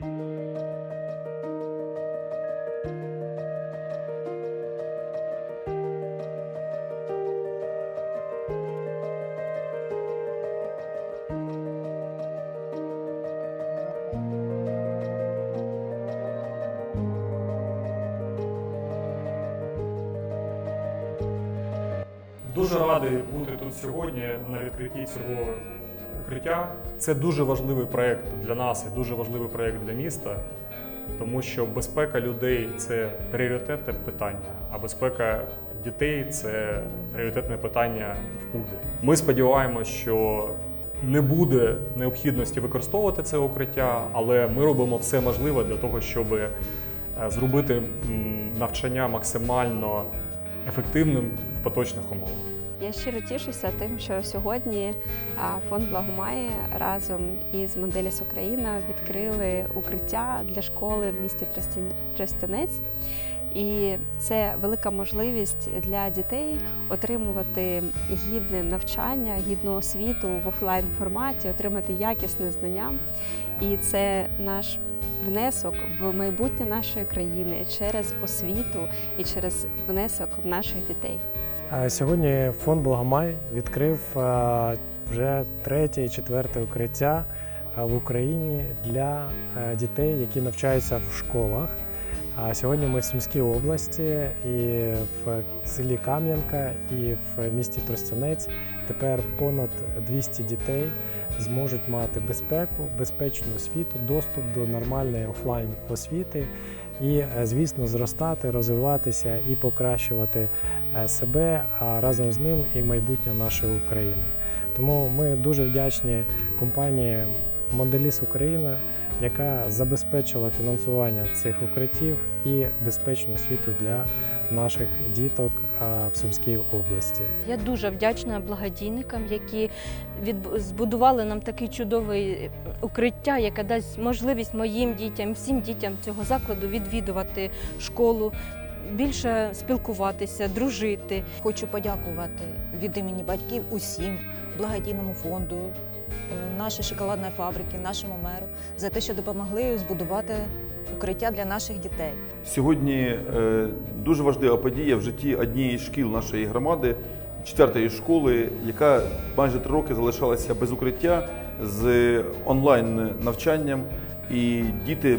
Дуже радий бути тут сьогодні на відкритті цього укриття. Це дуже важливий проєкт для нас і дуже важливий проєкт для міста, тому що безпека людей це пріоритетне питання, а безпека дітей це пріоритетне питання в КУДі. Ми сподіваємося, що не буде необхідності використовувати це укриття, але ми робимо все можливе для того, щоб е, зробити навчання максимально ефективним в поточних умовах. Я щиро тішуся тим, що сьогодні фонд Благомає разом із Моделіс Україна відкрили укриття для школи в місті Тростян- Тростянець. І це велика можливість для дітей отримувати гідне навчання, гідну освіту в офлайн форматі, отримати якісне знання. І це наш внесок в майбутнє нашої країни через освіту і через внесок в наших дітей. Сьогодні фонд Благомай відкрив е, вже третє і четверте укриття е, в Україні для е, дітей, які навчаються в школах. А сьогодні ми в Сумській області і в селі Кам'янка, і в місті Тростянець тепер понад 200 дітей зможуть мати безпеку, безпечну освіту, доступ до нормальної офлайн освіти і, е, звісно, зростати, розвиватися і покращувати е, себе, а разом з ним і майбутнє нашої України. Тому ми дуже вдячні компанії Моделіс Україна, яка забезпечила фінансування цих укриттів і безпечну освіту для наших діток в Сумській області. Я дуже вдячна благодійникам, які збудували нам таке чудове укриття, яке дасть можливість моїм дітям, всім дітям цього закладу відвідувати школу, більше спілкуватися, дружити. Хочу подякувати від імені батьків усім благодійному фонду, е, нашій шоколадної фабрики, нашому меру за те, що допомогли збудувати укриття для наших дітей. Сьогодні е, дуже важлива подія в житті однієї шкіл нашої громади, четвертої школи, яка майже три роки залишалася без укриття з онлайн навчанням. І діти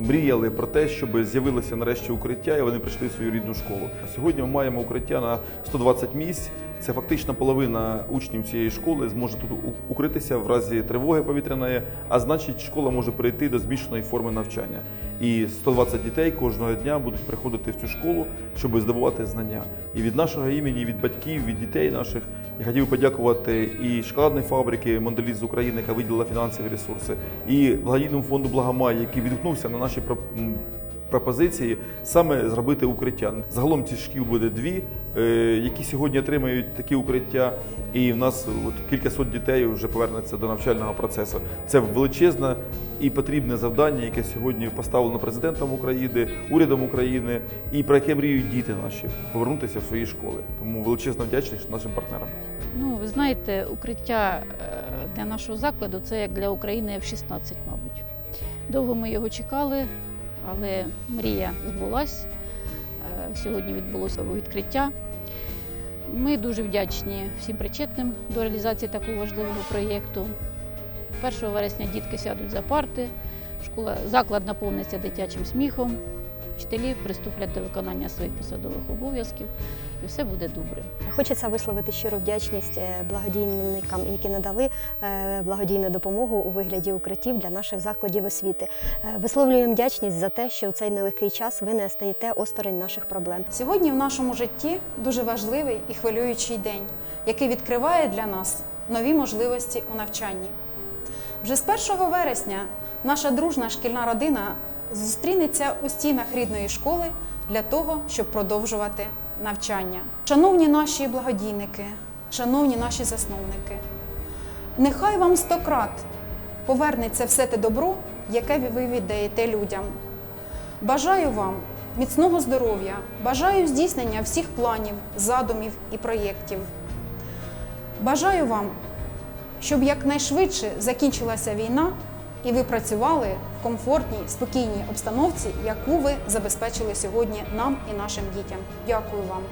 мріяли про те, щоб з'явилося нарешті укриття, і вони прийшли в свою рідну школу. Сьогодні ми маємо укриття на 120 місць. Це фактично половина учнів цієї школи зможе тут укритися в разі тривоги повітряної, а значить, школа може перейти до збільшеної форми навчання. І 120 дітей кожного дня будуть приходити в цю школу, щоб здобувати знання. І від нашого імені, від батьків, від дітей наших я хотів подякувати і шоколадної фабрики Монделіт з України, яка виділила фінансові ресурси, і благодійному фонду Благомай, який відгукнувся на наші пропозиції саме зробити укриття. Загалом ці шкіл буде дві, е, які сьогодні отримають такі укриття. І в нас от кілька сот дітей вже повернуться до навчального процесу. Це величезне і потрібне завдання, яке сьогодні поставлено президентом України, урядом України, і про яке мріють діти наші повернутися в свої школи. Тому величезна вдячність нашим партнерам. Ну, ви знаєте, укриття е, для нашого закладу це як для України F-16, мабуть. Довго ми його чекали, але мрія збулась. Е, Сьогодні відбулося відкриття. Ми дуже вдячні всім причетним до реалізації такого важливого проєкту. 1 вересня дітки сядуть за парти, школа, заклад наповниться дитячим сміхом, вчителі приступлять до виконання своїх посадових обов'язків, і все буде добре. Хочеться висловити щиру вдячність е, благодійникам, які надали е, благодійну допомогу у вигляді укриттів для наших закладів освіти. Е, Висловлюємо вдячність за те, що у цей нелегкий час ви не стаєте осторонь наших проблем. Сьогодні в нашому житті дуже важливий і хвилюючий день, який відкриває для нас нові можливості у навчанні. Вже з 1 вересня наша дружна шкільна родина зустрінеться у стінах рідної школи для того, щоб продовжувати навчання. Шановні наші благодійники, шановні наші засновники, нехай вам стократ повернеться все те добро, яке ви віддаєте людям. Бажаю вам міцного здоров'я, бажаю здійснення всіх планів, задумів і проєктів. Бажаю вам, щоб якнайшвидше закінчилася війна і ви працювали комфортній, спокійній обстановці, яку ви забезпечили сьогодні нам і нашим дітям. Дякую вам.